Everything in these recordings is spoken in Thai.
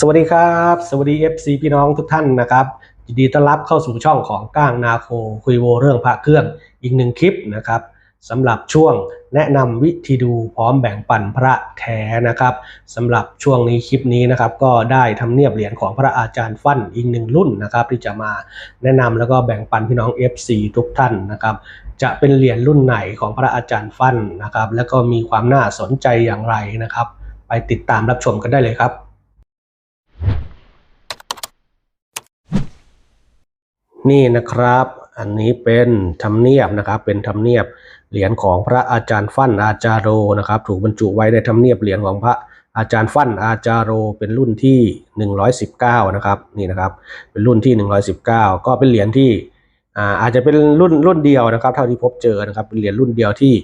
สวัสดีครับ สวัสดี FC พี่น้องทุกท่านนะครับยินดีต้อนรับเข้าสู่ช่องของก้างนาโคคุยโวเรื่องพระเครื่องอีกหนึ่งคลิปนะครับสำหรับช่วงแนะนำวิธีดูพร้อมแบ่งปันพระแท้นะครับสำหรับช่วงนี้คลิปนี้นะครับ ก็ได้ทำเนียบเหรียญของพระอาจารย์ฟั่นอีกหนึ่งรุ่นนะครับ ที่จะมาแนะนำแล้วก็แบ่งปันพี่น้อง FC ทุกท่านนะครับ จะเป็นเหรียญรุ่นไหนของพระอาจารย์ฟั่นนะครับ แล้วก็มีความน่าสนใจอย่างไรนะครับ ไปติดตามรับชมกันได้เลยครับ นี่นะครับ อันนี้เป็นธรรมเนียบนะครับ เป็นธรรมเนียบเหรียญของพระอาจารย์ฟั่นอาจารโรนะครับ ถูกบรรจุไว้ในธรรมเนียบเหรียญของพระอาจารย์ฟั่นอาจารโรเป็นรุ่นที่ 119 นะครับนี่นะครับ เป็นรุ่นที่ 119 ก็เป็นเหรียญที่อาอาจจะเป็นรุ่นรุ่นเดียวนะครับ เท่าที่พบเจอนะครับ เป็นเหรียญรุ่นเดียวที่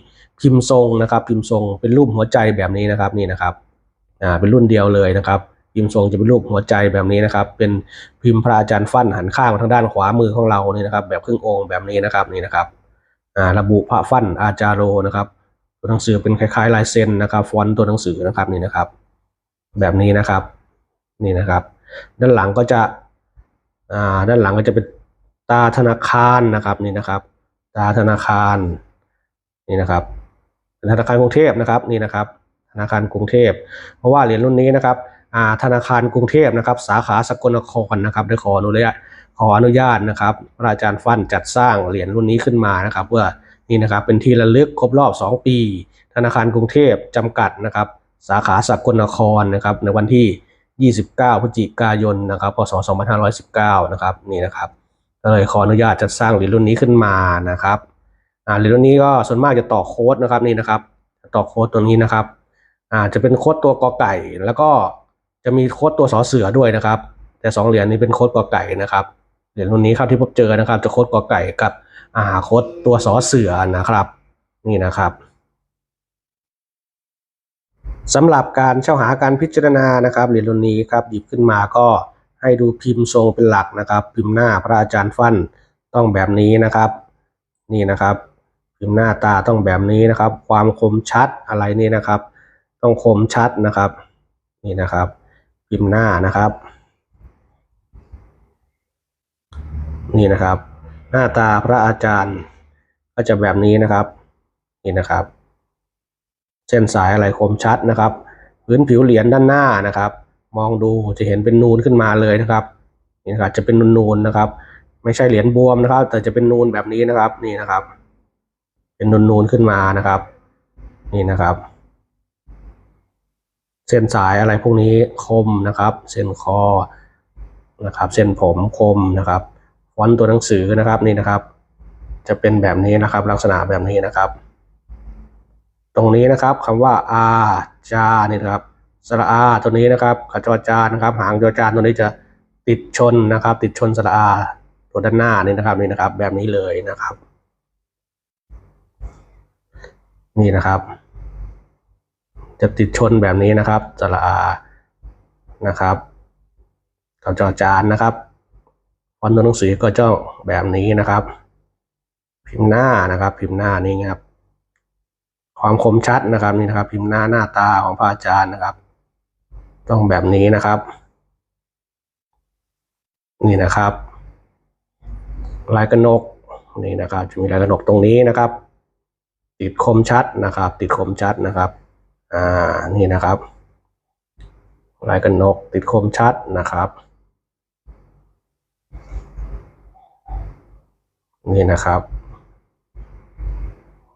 พิมพ์ทรงนะครับ พิมพ์ทรงเป็นรูปหัวใจแบบนี้นะครับนี่นะครับอ่าเป็นรุ่นเดียวเลยนะครับ พิมพ์ทรงจะเป็นรูปหัวใจแบบนี้นะครับ เป็นพิมพ์พระอาจารย์ฟั่นหันข้างมาทางด้านขวามือของเรานี่นะครับ แบบครึ่งองค์แบบนี้นะครับนี่นะครับอ่าระบุพระฟั่นอาจารโรนะครับ ตัวหนังสือเป็นคล้ายๆลายเซ็นนะครับ ฟอนต์ตัวหนังสือนะครับนี่นะครับ แบบนี้นะครับนี่นะครับ ด้านหลังก็จะอ่าด้านหลังก็จะเป็นตาธนาคารนะครับนี่นะครับ ตาธนาคารนี่นะครับธนาคารกรุงเทพนะครับนี่นะครับธนาคารกรุงเทพ เพราะว่าเหรียญรุ่นนี้นะครับ ธนาคารกรุงเทพนะครับ สาขาสกลนครนะครับได้ขออนุญาตขออนุญาตนะครับพระอาจารย์ฟันจัดสร้างเหรียญรุ่นนี้ขึ้นมานะครับเพื่อนี่นะครับเป็นที่ระลึกครบรอบ 2 ปี ธนาคารกรุงเทพจำกัดนะครับ สาขาสกลนครนะครับในวันที่ 29 พฤศจิกายนนะครับพศ 2519 นะครับนี่นะครับก็เลยขออนุญาตจัดสร้างเหรียญรุ่นนี้ขึ้นมานะครับเหรียญรุ่นนี้ก็ส่วนมากจะต่อโค้ดนะครับนี่นะครับ ต่อโค้ดตัวนี้นะครับอ่าจะเป็นโค้ดตัวกอไก่แล้วก็ จะมีโค้ดตัวสอเสือด้วยนะครับ แต่สองเหรียญนี้เป็นโค้ดกอไก่นะครับเหรียญรุ่นนี้ครับที่พบเจอนะครับ จะโค้ดกอไก่กับอ่าโค้ดตัวสอเสือนะครับ นี่นะครับสำหรับการเช่าหาการพิจารณานะครับเหรียญรุ่นนี้ครับหยิบขึ้นมาก็ให้ดูพิมพ์ทรงเป็นหลักนะครับ พิมพ์หน้าพระอาจารย์ฟันต้องแบบนี้นะครับ นี่นะครับ พิมพ์หน้าตาต้องแบบนี้นะครับ ความคมชัดอะไรนี่นะครับ ต้องคมชัดนะครับ นี่นะครับ พิมพ์หน้านะครับ นี่นะครับ หน้าตาพระอาจารย์ก็จะแบบนี้นะครับนี่นะครับ เส้นสายอะไรคมชัดนะครับ พื้นผิวเหรียญด้านหน้านะครับ มองดูจะเห็นเป็นนูนขึ้นมาเลยนะครับนี่นะครับจะเป็นนูนๆนะครับ ไม่ใช่เหรียญบวมนะครับ แต่จะเป็นนูนแบบนี้นะครับ นี่นะครับ เป็นนูนๆขึ้นมานะครับ นี่นะครับ เส้นสายอะไรพวกนี้คมนะครับ เส้นคอนะครับ เส้นผมคมนะครับฟอนต์ตัวหนังสือนะครับนี่นะครับ จะเป็นแบบนี้นะครับ ลักษณะแบบนี้นะครับ ตรงนี้นะครับคำว่าอาจานี่นะครับสระอาตัวนี้นะครับขจรจานนะครับ หางจอจานตัวนี้จะติดชนนะครับ ติดชนสระอาตัวด้านหน้านี่นะครับนี่นะครับ แบบนี้เลยนะครับ นี่นะครับ จะติดชนแบบนี้นะครับสระอานะครับกับจอจานนะครับฟอนต์ตัวหนังสือก็จะแบบนี้นะครับ พิมพ์หน้านะครับ พิมพ์หน้านี่ครับ ความคมชัดนะครับนี่นะครับ พิมพ์หน้าหน้าตาของพระอาจารย์นะครับ ต้องแบบนี้นะครับ นี่นะครับ ลายกระหนกนี่นะครับจะมีลายกระหนกตรงนี้นะครับ ติดคมชัดนะครับ ติดคมชัดนะครับ อ่านี่นะครับลายกันนกติดคมชัดนะครับ นี่นะครับ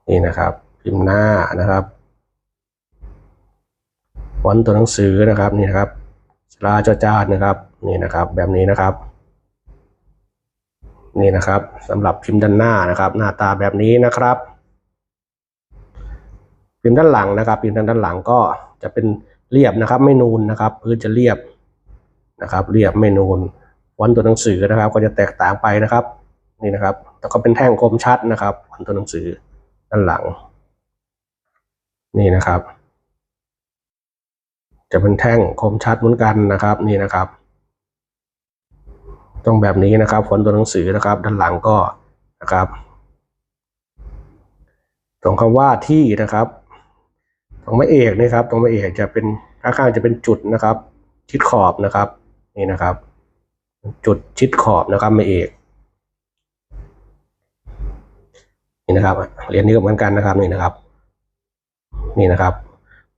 นี่นะครับ พิมพ์หน้านะครับฟอนต์ตัวหนังสือนะครับนี่นะครับสลาจอจานนะครับนี่นะครับ แบบนี้นะครับ นี่นะครับสำหรับพิมพ์ด้านหน้านะครับ หน้าตาแบบนี้นะครับ พิมพ์ด้านหลังนะครับพิมพ์ด้านหลังก็จะเป็นเรียบนะครับ ไม่นูนนะครับ พื้นจะเรียบนะครับ เรียบไม่นูนฟอนต์ตัวหนังสือนะครับ ก็จะแตกต่างไปนะครับ นี่นะครับแล้วก็เป็นแท่งคมชัดนะครับฟอนต์ตัวหนังสือด้านหลัง นี่นะครับ จะเป็นแท่งคมชัดเหมือนกันนะครับ นี่นะครับ ต้องแบบนี้นะครับฟอนต์ตัวหนังสือนะครับ ด้านหลังก็นะครับตรงคำว่าที่นะครับ ตรงไม่เอกนะครับ ตรงไม่เอกจะเป็นข้างๆจะเป็นจุดนะครับ ชิดขอบนะครับ นี่นะครับ จุดชิดขอบนะครับไม่เอกนี่นะครับเหรียญนี้ก็เหมือนกันนะครับนี่นะครับ นี่นะครับ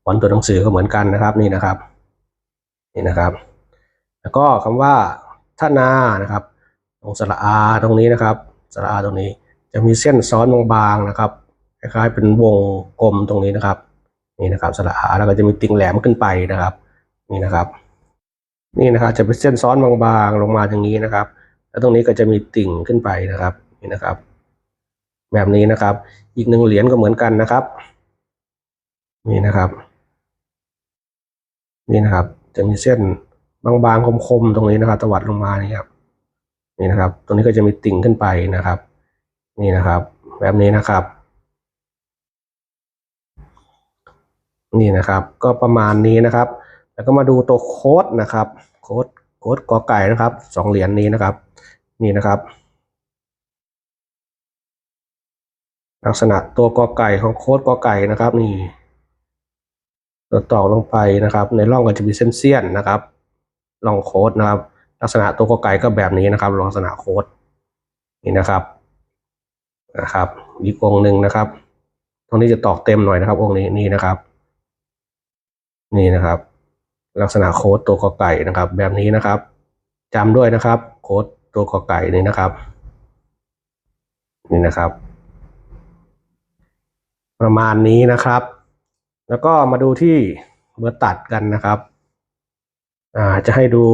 ฟอนต์ตัวหนังสือก็เหมือนกันนะครับ นี่นะครับ นี่นะครับ แล้วก็คำว่าท่านานะครับ ตรงสระอาตรงนี้นะครับ สระอาตรงนี้จะมีเส้นซ้อนบางๆนะครับคล้ายๆเป็นวงกลมตรงนี้นะครับ นี่นะครับสระอาแล้วก็จะมีติ่งแหลมขึ้นไปนะครับ นี่นะครับ นี่นะครับจะเป็นเส้นซ้อนบางๆลงมาอย่างนี้นะครับ แล้วตรงนี้ก็จะมีติ่งขึ้นไปนะครับ นี่นะครับ แบบนี้นะครับ อีกหนึ่งเหรียญก็เหมือนกันนะครับ นี่นะครับ นี่นะครับ จะมีเส้นบางๆคมๆตรงนี้นะครับ ตวัดลงมานี่ครับ นี่นะครับ ตรงนี้ก็จะมีติ่งขึ้นไปนะครับ นี่นะครับ แบบนี้นะครับ นี่นะครับ ก็ประมาณนี้นะครับ แล้วก็มาดูตัวโค้ดนะครับ โค้ดโค้ดกอไก่นะครับสองเหรียญนี้นะครับ นี่นะครับ ลักษณะตัวกอไก่ของโค้ดกอไก่นะครับนี่ตัวตอกลงไปนะครับ ในร่องก็จะมีเส้นเสี้ยนนะครับร่องโค้ดนะครับ ลักษณะตัวกอไก่ก็แบบนี้นะครับ ลักษณะโค้ดนี่นะครับนะครับอีกองหนึ่งนะครับ ตรงนี้จะตอกเต็มหน่อยนะครับ องค์นี้นี่นะครับ นี่นะครับ ลักษณะโค้ดตัวกอไก่นะครับ แบบนี้นะครับจำด้วยนะครับ โค้ดตัวกอไก่นี่นะครับ นี่นะครับ ประมาณนี้นะครับ แล้วก็มาดูที่เบอร์ตัดกันนะครับ อ่าจะให้ดู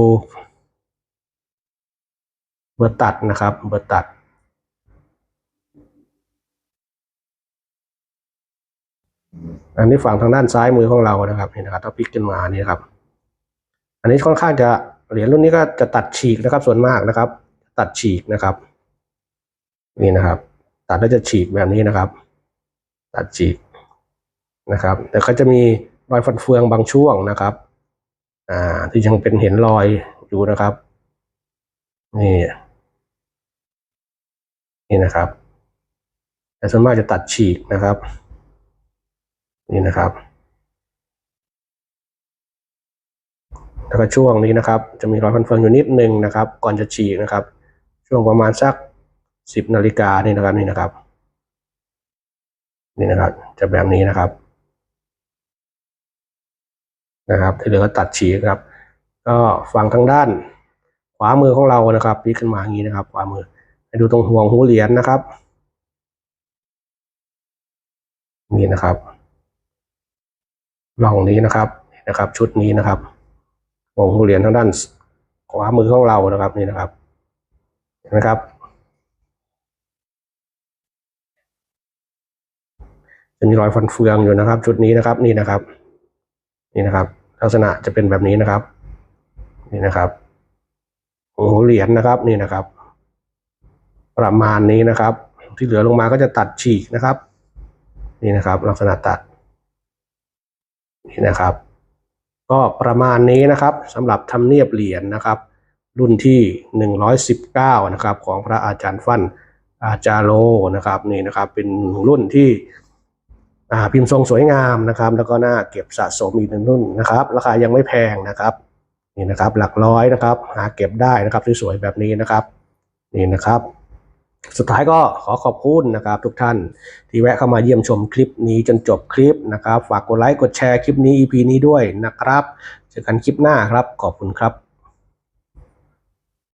เบอร์ตัดนะครับ เบอร์ตัด อันนี้ฝั่งทางด้านซ้ายมือของเรานะครับนี่นะครับถ้าพลิกขึ้นมานี่นะครับ อันนี้ค่อนข้างจะเหรียญรุ่นนี้ก็จะตัดฉีกนะครับส่วนมากนะครับ ตัดฉีกนะครับ นี่นะครับ ตัดแล้วจะฉีกแบบนี้นะครับ ตัดฉีกนะครับ แต่ก็จะมีรอยฟันเฟืองบางช่วงนะครับ อ่า ที่ยังเป็นเห็นรอยอยู่นะครับ นี่ นี่นะครับ แต่ส่วนมากจะตัดฉีกนะครับ นี่นะครับ แล้วก็ช่วงนี้นะครับ จะมีรอยฟันเฟืองอยู่นิดนึงนะครับ ก่อนจะฉีกนะครับ ช่วงประมาณสักสิบนาฬิกานี่นะครับนี่นะครับ นี่นะครับ จะแบบนี้นะครับ นะครับที่เหลือก็ตัดฉีกครับ ก็ฝั่งทางด้านขวามือของเรานะครับพลิกขึ้นมาอย่างนี้นะครับขวามือให้ดูตรงห่วงหูเหรียญนะครับ นี่นะครับ ร่องนี้นะครับนะครับ ชุดนี้นะครับวงหูเหรียญทางด้านขวามือของเรานะครับนี่นะครับเห็นไหมครับจะมีรอยฟันเฟืองอยู่นะครับ ชุดนี้นะครับนี่นะครับ นี่นะครับ ลักษณะจะเป็นแบบนี้นะครับ นี่นะครับโอ้โหเหรียญนะครับนี่นะครับ ประมาณนี้นะครับ ที่เหลือลงมาก็จะตัดฉีกนะครับ นี่นะครับ ลักษณะตัด นี่นะครับ ก็ประมาณนี้นะครับสำหรับทำเนียบเหรียญนะครับ รุ่นที่หนึ่งร้อยสิบเก้านะครับของพระอาจารย์ฟั่นอาจารโลนะครับนี่นะครับเป็นรุ่นที่พิมพ์ทรงสวยงามนะครับ แล้วก็น่าเก็บสะสมอีกหนึ่งรุ่นนะครับ ราคายังไม่แพงนะครับนี่นะครับหลักร้อยนะครับ หาเก็บได้นะครับสวยๆแบบนี้นะครับ นี่นะครับ สุดท้ายก็ขอขอบคุณนะครับทุกท่านที่แวะเข้ามาเยี่ยมชมคลิปนี้จนจบคลิปนะครับ ฝากกดไลค์กดแชร์คลิปนี้ EP นี้ด้วยนะครับ เจอกันคลิปหน้าครับ ขอบคุณครับ